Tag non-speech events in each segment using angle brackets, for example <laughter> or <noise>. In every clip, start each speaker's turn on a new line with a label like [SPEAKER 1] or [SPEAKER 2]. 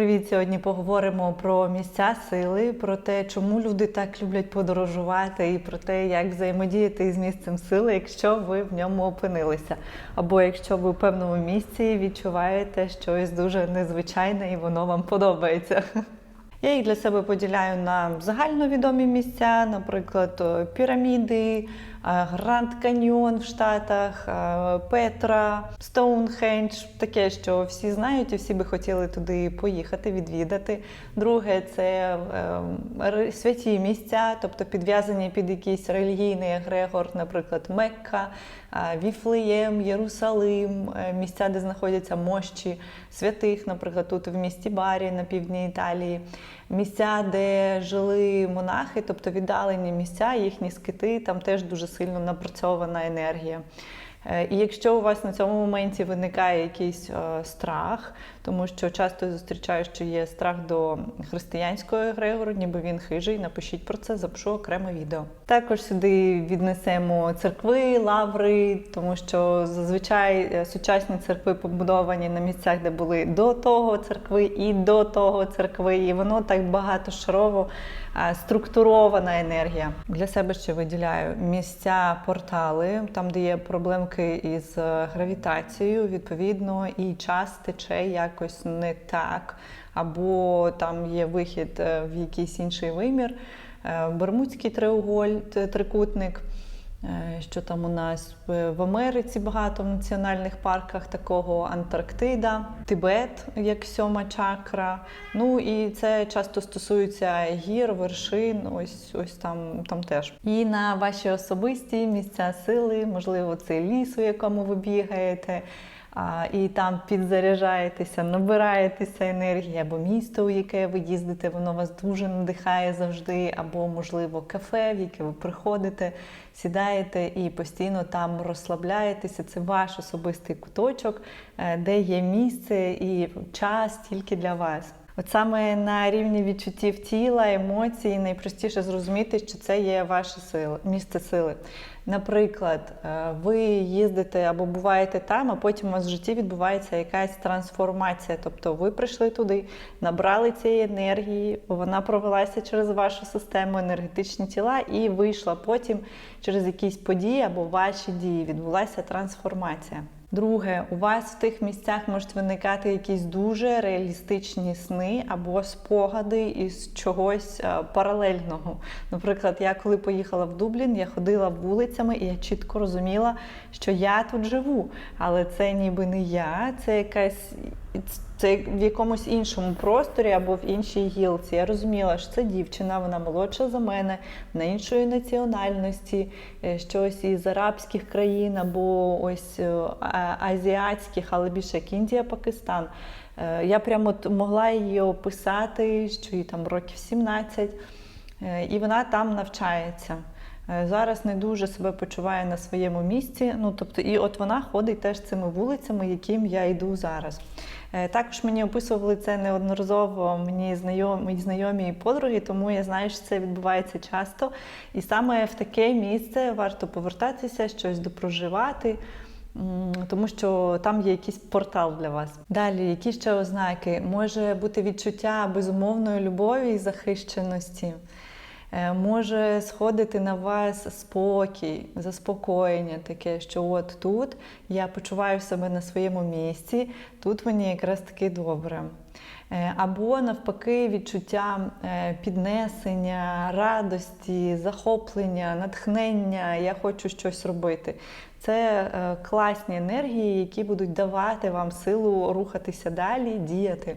[SPEAKER 1] Привіт! Сьогодні поговоримо про місця сили, про те, чому люди так люблять подорожувати, і про те, як взаємодіяти з місцем сили, якщо ви в ньому опинилися, або якщо ви в певному місці відчуваєте щось дуже незвичайне і воно вам подобається. Я їх для себе поділяю на загальновідомі місця, наприклад, е, піраміди, е, Гранд Каньйон в Штатах, е, Петра, Стоунхендж, таке, що всі знають і всі би хотіли туди поїхати, відвідати. Друге це е, святі місця, тобто підв'язані під якийсь релігійний егрегор, наприклад, Мекка, Віфлеєм, Єрусалим, е, місця, де знаходяться мощі святих, наприклад, тут в місті Барі на півдні Італії. Місця, де жили монахи, тобто віддалені місця, їхні скити, там теж дуже сильно напрацьована енергія. Е, І якщо у вас на цьому моменті виникає якийсь е, страх, тому що часто зустрічаю, що є страх до християнського егрегору, ніби він хижий, напишіть про це, запишу окреме відео. Також сюди віднесемо церкви, лаври, тому що зазвичай е, сучасні церкви побудовані на місцях, де були до того церкви і до того церкви, і воно так багатошарово структурована енергія. Для себе ще виділяю місця, портали, там, де є проблемки із е, гравітацією, відповідно, і час тече якось не так, або там є вихід е, в якийсь інший вимір. Е, Бермудський трикутник. Е, Що там у нас в Америці багато в національних парках такого Антарктида, Тибет як сьома чакра. Ну і це часто стосується гір, вершин, ось ось там, там теж. І на ваші особисті місця сили, можливо, це ліс, у якому ви бігаєте. І там підзаряджаєтеся, набираєтеся енергії, або місто, у яке ви їздите, воно вас дуже надихає завжди, або, можливо, кафе, в яке ви приходите, сідаєте і постійно там розслабляєтеся. Це ваш особистий куточок, е, де є місце і час тільки для вас. От саме на рівні відчуттів тіла, емоцій найпростіше зрозуміти, що це є ваше сили, місце сили. Наприклад, е, ви їздите або буваєте там, а потім у вас в житті відбувається якась трансформація. Тобто ви прийшли туди, набрали цієї енергії, вона провелася через вашу систему, енергетичні тіла і вийшла потім через якісь події або ваші дії. Відбулася трансформація. Друге, у вас в тих місцях можуть виникати якісь дуже реалістичні сни або спогади із чогось е, паралельного. Наприклад, я коли поїхала в Дублін, я ходила вулицями і я чітко розуміла, що я тут живу, але це ніби не я, це якась. Це в якомусь іншому просторі або в іншій гілці. Я розуміла, що це дівчина, вона молодша за мене, на іншої національності, е, щось із арабських країн або ось е, азіатських, але більше як Індія, Пакистан. Е, Я прямо могла її описати, що їй там років 17, е, і вона там навчається. Е, Зараз не дуже себе почуває на своєму місці. Ну тобто, і от вона ходить теж цими вулицями, яким я йду зараз. Е, Також мені описували це неодноразово мені знайомі, знайомі і подруги, тому я знаю, що це відбувається часто. І саме в таке місце варто повертатися, щось допроживати. Тому що там є якийсь портал для вас. Далі, які ще ознаки? Може бути відчуття безумовної любові і захищеності. Е, Може сходити на вас спокій, заспокоєння таке, що от тут я почуваю себе на своєму місці, тут мені якраз таки добре. Е, Або навпаки, відчуття е, піднесення, радості, захоплення, натхнення, я хочу щось робити. Це класні енергії, які будуть давати вам силу рухатися далі, діяти.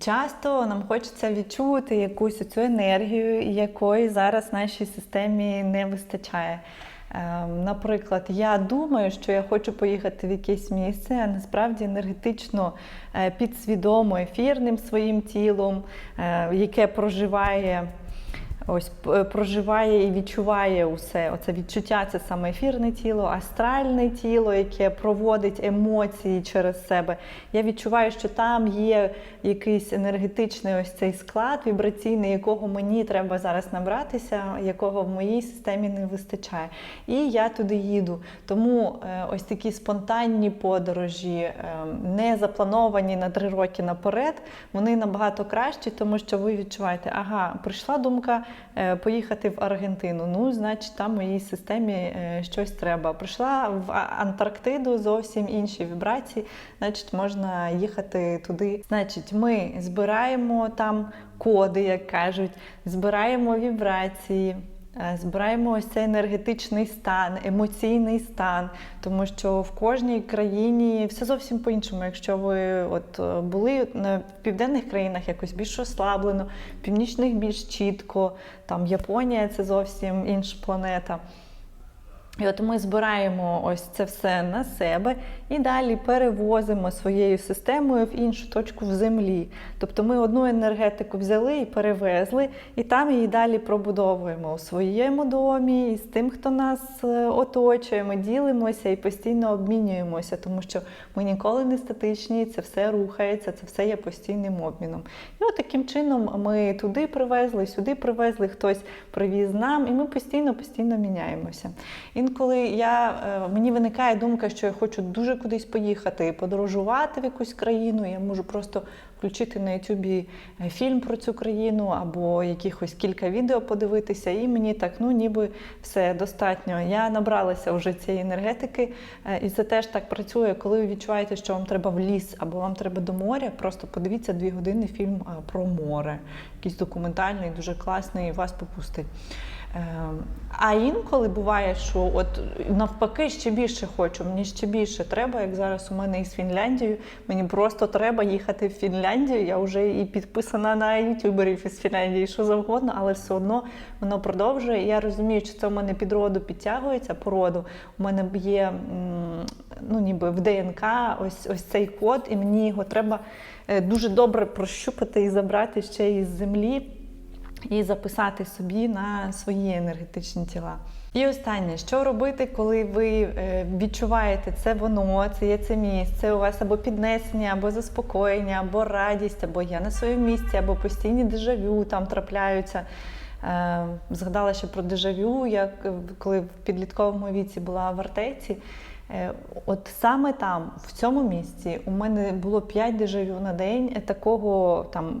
[SPEAKER 1] Часто нам хочеться відчути якусь цю енергію, якої зараз нашій системі не вистачає. Ем, Наприклад, я думаю, що я хочу поїхати в якесь місце, а насправді енергетично е, підсвідомо ефірним своїм тілом, е, яке проживає ось проживає і відчуває усе. Оце відчуття це саме ефірне тіло, астральне тіло, яке проводить емоції через себе. Я відчуваю, що там є якийсь енергетичний ось цей склад вібраційний, якого мені треба зараз набратися, якого в моїй системі не вистачає. І я туди їду. Тому е, ось такі спонтанні подорожі, е, не заплановані на три роки наперед, вони набагато кращі, тому що ви відчуваєте, ага, прийшла думка е, поїхати в Аргентину. Ну, значить, там моїй системі е, щось треба. Прийшла в Антарктиду зовсім інші вібрації, значить, можна їхати туди. Значить, ми збираємо там коди, як кажуть, збираємо вібрації. Е, Збираємо ось цей енергетичний стан, емоційний стан, тому що в кожній країні все зовсім по-іншому. Якщо ви от е, були в південних країнах якось більш розслаблено, в північних більш чітко, там Японія це зовсім інша планета. І от ми збираємо ось це все на себе і далі перевозимо своєю системою в іншу точку в землі. Тобто ми одну енергетику взяли і перевезли, і там її далі пробудовуємо у своєму домі, і з тим, хто нас е, оточує. Ми ділимося і постійно обмінюємося, тому що ми ніколи не статичні, це все рухається, це все є постійним обміном. І от таким чином ми туди привезли, сюди привезли, хтось привіз нам, і ми постійно, постійно міняємося. Інколи я, е, мені виникає думка, що я хочу дуже кудись поїхати, подорожувати в якусь країну. Я можу просто включити на Ютубі е, фільм про цю країну або якихось кілька відео подивитися, і мені так, ну ніби все достатньо. Я набралася вже цієї енергетики, е, і це теж так працює, коли ви відчуваєте, що вам треба в ліс або вам треба до моря. Просто подивіться дві години фільм про море, якийсь документальний, дуже класний, і вас попустить. Ем, А інколи буває, що от навпаки ще більше хочу, мені ще більше треба, як зараз у мене із Фінляндією. Мені просто треба їхати в Фінляндію. Я вже і підписана на ютуберів із Фінляндії, що завгодно, але все одно воно продовжує. Я розумію, що це у мене під роду підтягується по роду. У мене є ну, ніби в ДНК ось, ось цей код, і мені його треба е, дуже добре прощупати і забрати ще із землі і записати собі на свої енергетичні тіла. І останнє, що робити, коли ви е, відчуваєте це воно, це є це місце, у вас або піднесення, або заспокоєння, або радість, або я на своєму місці, або постійні дежавю там трапляються. Е, Згадала ще про дежавю, як е, коли в підлітковому віці була в артеці. От саме там, в цьому місці, у мене було 5 дежавю на день, такого там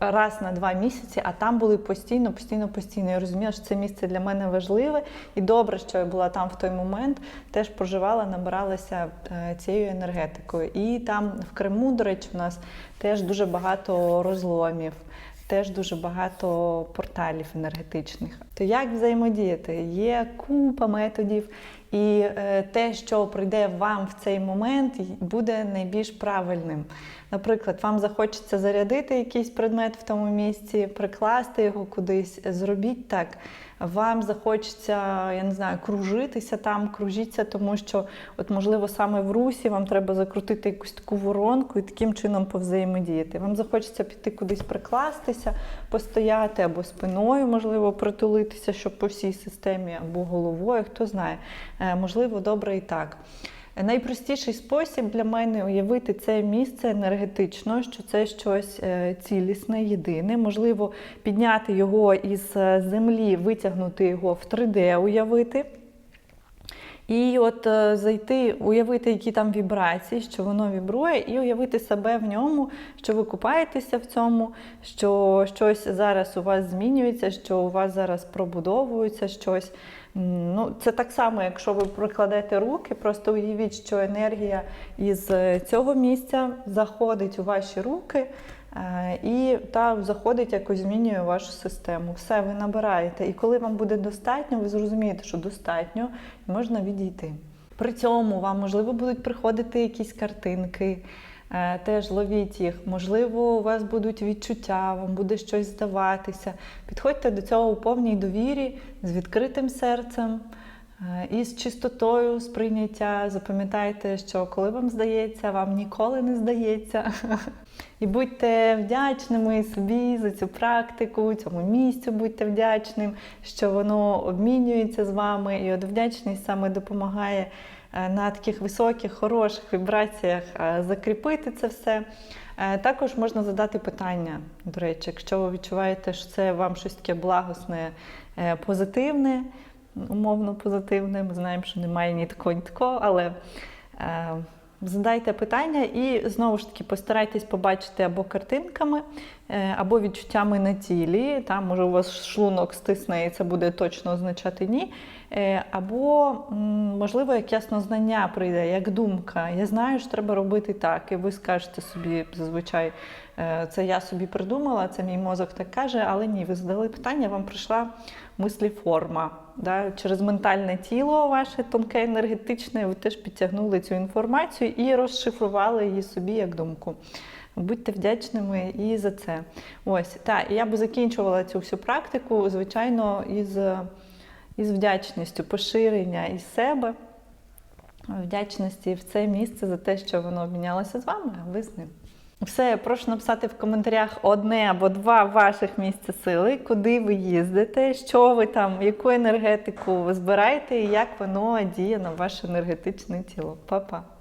[SPEAKER 1] раз на два місяці, а там були постійно, постійно, постійно. Я розуміла, що це місце для мене важливе, і добре, що я була там в той момент, теж проживала, набиралася е, цією енергетикою. І там в Криму, до речі, у нас теж дуже багато розломів. Теж дуже багато порталів енергетичних. То як взаємодіяти? Є купа методів, і е, те, що прийде вам в цей момент, буде найбільш правильним. Наприклад, вам захочеться зарядити якийсь предмет в тому місці, прикласти його кудись, зробіть так. Вам захочеться, я не знаю, кружитися там, кружіться, тому що, от, можливо, саме в русі вам треба закрутити якусь таку воронку і таким чином повзаємодіяти. Вам захочеться піти кудись прикластися, постояти або спиною, можливо, притулитися, щоб по всій системі, або головою, хто знає. Е, Можливо, добре і так. Найпростіший спосіб для мене уявити це місце енергетично, що це щось е, цілісне, єдине. Можливо, підняти його із е, землі, витягнути його в 3D, уявити. І от е, зайти, уявити, які там вібрації, що воно вібрує, і уявити себе в ньому, що ви купаєтеся в цьому, що щось зараз у вас змінюється, що у вас зараз пробудовується щось. Ну, це так само, якщо ви прикладете руки, просто уявіть, що енергія із е, цього місця заходить у ваші руки. е, І та заходить, якось змінює вашу систему. Все, ви набираєте. І коли вам буде достатньо, ви зрозумієте, що достатньо, можна відійти. При цьому вам, можливо, будуть приходити якісь картинки, теж ловіть їх. Можливо, у вас будуть відчуття, вам буде щось здаватися. Підходьте до цього у повній довірі, з відкритим серцем. Е, Е, І з чистотою сприйняття запам'ятайте, що коли вам здається, вам ніколи не здається. <laughs> І будьте вдячними собі за цю практику, цьому місцю будьте вдячним, що воно обмінюється з вами. І от вдячність саме допомагає е, на таких високих, хороших вібраціях е, закріпити це все. Е, Також можна задати питання, до речі, якщо ви відчуваєте, що це вам щось таке благосне, е, позитивне, умовно позитивне. Ми знаємо, що немає ні такого, ні такого, але е, задайте питання і знову ж таки постарайтесь побачити або картинками, е, або відчуттями на тілі. Там, може, у вас шлунок стисне, і це буде точно означати ні. Е, Або, можливо, як яснознання прийде, як думка. Я знаю, що треба робити так. І ви скажете собі зазвичай, це я собі придумала, це мій мозок так каже, але ні, ви задали питання, вам прийшла мисліформа. Да? Через ментальне тіло ваше тонке енергетичне, ви теж підтягнули цю інформацію і розшифрували її собі як думку. Будьте вдячними і за це. Ось, так, я би закінчувала цю всю практику, звичайно, із, із вдячністю, поширення із себе, вдячності в це місце за те, що воно обмінялося з вами, а ви з ним. Все, прошу написати в коментарях одне або два ваших місця сили, куди ви їздите, що ви там, яку енергетику ви збираєте і як воно діє на ваше енергетичне тіло. Па-па!